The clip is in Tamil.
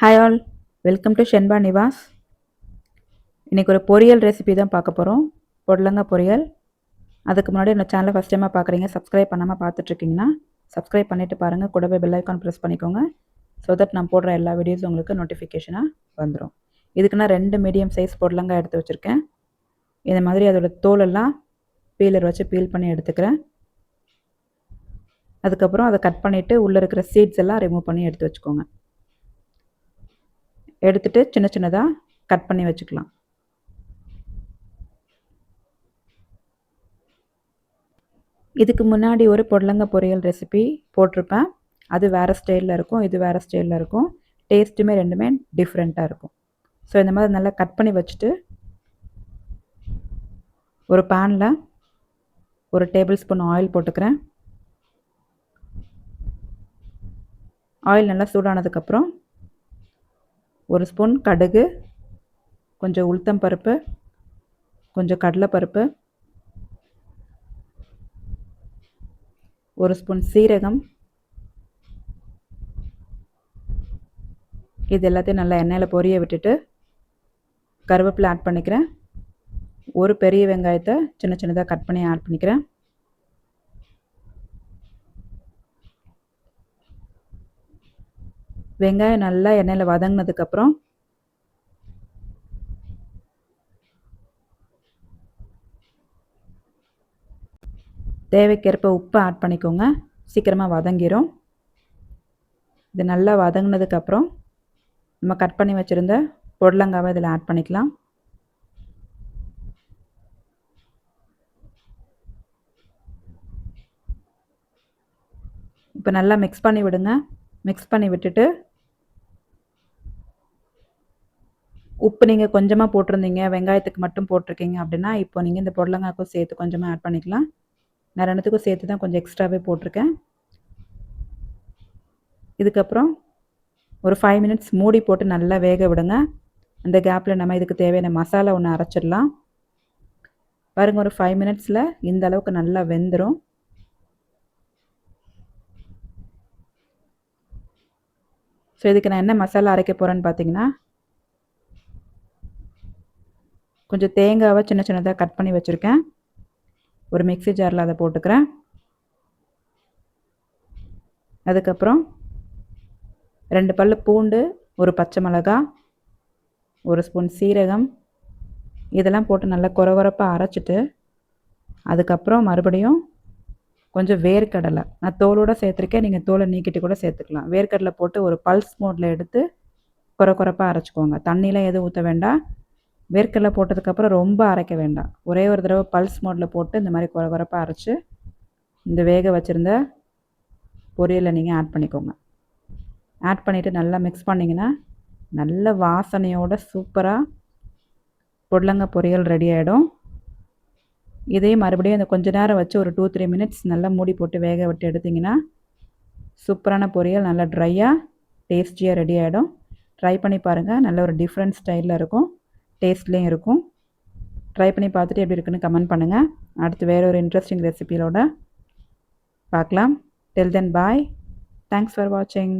Hi all welcome to Shenba Nivas இன்றைக்கி ஒரு பொரியல் ரெசிபி தான் பார்க்க போகிறோம் பொடலங்க பொரியல். அதுக்கு முன்னாடி என்னோடய சேனலை ஃபஸ்ட் டைமாக பார்க்குறீங்க சப்ஸ்கிரைப் பண்ணாமல் பார்த்துட்ருக்கீங்கன்னா சப்ஸ்கிரைப் பண்ணிவிட்டு பாருங்கள் கூடவே பெல் ஐக்கான் ப்ரெஸ் பண்ணிக்கோங்க. ஸோ தட் நான் போடுற எல்லா வீடியோஸும் உங்களுக்கு நோட்டிஃபிகேஷனாக வந்துடும் இதுக்கு நான் ரெண்டு மீடியம் சைஸ் பொடலங்க எடுத்து வச்சுருக்கேன். இந்த மாதிரி அதோடய தோலெல்லாம் பீலர் வச்சு பீல் பண்ணி எடுத்துக்கிறேன். அதுக்கப்புறம் அதை கட் பண்ணிவிட்டு உள்ளே இருக்கிற சீட்ஸ் எல்லாம் ரிமூவ் பண்ணி எடுத்து வச்சுக்கோங்க. எடுத்துகிட்டு சின்ன சின்னதாக கட் பண்ணி வச்சுக்கலாம். இதுக்கு முன்னாடி ஒரு பொடலங்க பொரியல் ரெசிபி போட்டிருப்பேன். அது வேறு ஸ்டைலில் இருக்கும் இது வேறு ஸ்டைலில் இருக்கும். டேஸ்ட்டுமே ரெண்டுமே டிஃப்ரெண்ட்டாக இருக்கும். ஸோ இந்த மாதிரி நல்லா கட் பண்ணி வச்சுட்டு ஒரு பேனில் ஒரு டேபிள் ஸ்பூன் ஆயில் போட்டுக்கிறேன். ஆயில் நல்லா சூடானதுக்கப்புறம் ஒரு ஸ்பூன் கடுகு கொஞ்சம் உளுத்தம் பருப்பு கொஞ்சம் கடலைப்பருப்பு ஒரு ஸ்பூன் சீரகம். இது எல்லாத்தையும் நல்லா எண்ணெயில் பொரிய விட்டுட்டு கருவேப்பிலை ஆட் பண்ணிக்கிறேன். ஒரு பெரிய வெங்காயத்தை சின்ன சின்னதாக கட் பண்ணி ஆட் பண்ணிக்கிறேன். வெங்காயம் நல்லா எண்ணெயில் வதங்கினதுக்கப்புறம் தேவைக்கேற்ப உப்பை ஆட் பண்ணிக்கோங்க. சீக்கிரமாக வதங்கிடும் இது நல்லா வதங்கினதுக்கப்புறம் நம்ம கட் பண்ணி வச்சுருந்த பொடலங்காவை இதில் ஆட் பண்ணிக்கலாம். இப்போ நல்லா மிக்ஸ் பண்ணி விடுங்க. மிக்ஸ் பண்ணி விட்டுட்டு உப்பு நீங்கள் கொஞ்சமாக போட்டிருந்தீங்க வெங்காயத்துக்கு மட்டும் போட்டிருக்கீங்க அப்படின்னா இப்போ நீங்கள் இந்த புடலங்காய்க்கும் சேர்த்து கொஞ்சமாக ஆட் பண்ணிக்கலாம். நான் ரெண்டுத்துக்கும் சேர்த்து தான் கொஞ்சம் எக்ஸ்ட்ராவே போட்டிருக்கேன். இதுக்கப்புறம் ஒரு ஃபைவ் மினிட்ஸ் மூடி போட்டு நல்லா வேக விடுங்க. அந்த கேப்பில் நம்ம இதுக்கு தேவையான மசாலா ஒன்று அரைச்சிடலாம். பாருங்கள் ஒரு ஃபைவ் மினிட்ஸில் இந்த அளவுக்கு நல்லா வெந்துடும் ஸோ இதுக்கு நான் என்ன மசாலா அரைக்க போகிறேன்னு பார்த்தீங்கன்னா கொஞ்சம் தேங்காவை சின்ன சின்னதாக கட் பண்ணி வச்சுருக்கேன். ஒரு மிக்சி ஜாரில் அதை போட்டுக்கிறேன். அதுக்கப்புறம் ரெண்டு பல் பூண்டு ஒரு பச்சை மிளகா ஒரு ஸ்பூன் சீரகம். இதெல்லாம் போட்டு நல்லா குறகுறப்பாக அரைச்சிட்டு அதுக்கப்புறம் மறுபடியும் கொஞ்சம் வேர்க்கடலை. நான் தோலோடு சேர்த்துருக்கேன். நீங்கள் தோலை நீக்கிட்டு கூட சேர்த்துக்கலாம். வேர்க்கடலை போட்டு ஒரு பல்ஸ் மோடில் எடுத்து குறை குறைப்பாக அரைச்சிக்கோங்க. தண்ணியெலாம் எதுவும் ஊற்ற வேண்டாம். வேர்க்கடலை போட்டதுக்கப்புறம் ரொம்ப அரைக்க வேண்டாம். ஒரே ஒரு தடவை பல்ஸ் மோடில் போட்டு இந்த மாதிரி குறை குறைப்பாக அரைச்சி இந்த வேக வச்சுருந்த பொரியலை நீங்கள் ஆட் பண்ணிக்கோங்க. ஆட் பண்ணிவிட்டு நல்லா மிக்ஸ் பண்ணிங்கன்னா நல்ல வாசனையோட சூப்பராக பொடலங்க பொரியல் ரெடி ஆகிடும் இதே மறுபடியும் அந்த கொஞ்ச நேரம் வச்சு ஒரு டூ த்ரீ மினிட்ஸ் நல்லா மூடி போட்டு வேக விட்டு எடுத்திங்கன்னா சூப்பரான பொரியல் நல்லா ட்ரையாக டேஸ்டியாக ரெடி ஆகிடும் ட்ரை பண்ணி பாருங்கள் நல்ல ஒரு டிஃப்ரெண்ட் ஸ்டைலில் இருக்கும். டேஸ்ட்லேயும் இருக்கும். ட்ரை பண்ணி பார்த்துட்டு எப்படி இருக்குன்னு கமெண்ட் பண்ணுங்கள் அடுத்து வேறு ஒரு இன்ட்ரெஸ்டிங் ரெசிபியோட பார்க்கலாம். Till then bye thanks for வாட்சிங்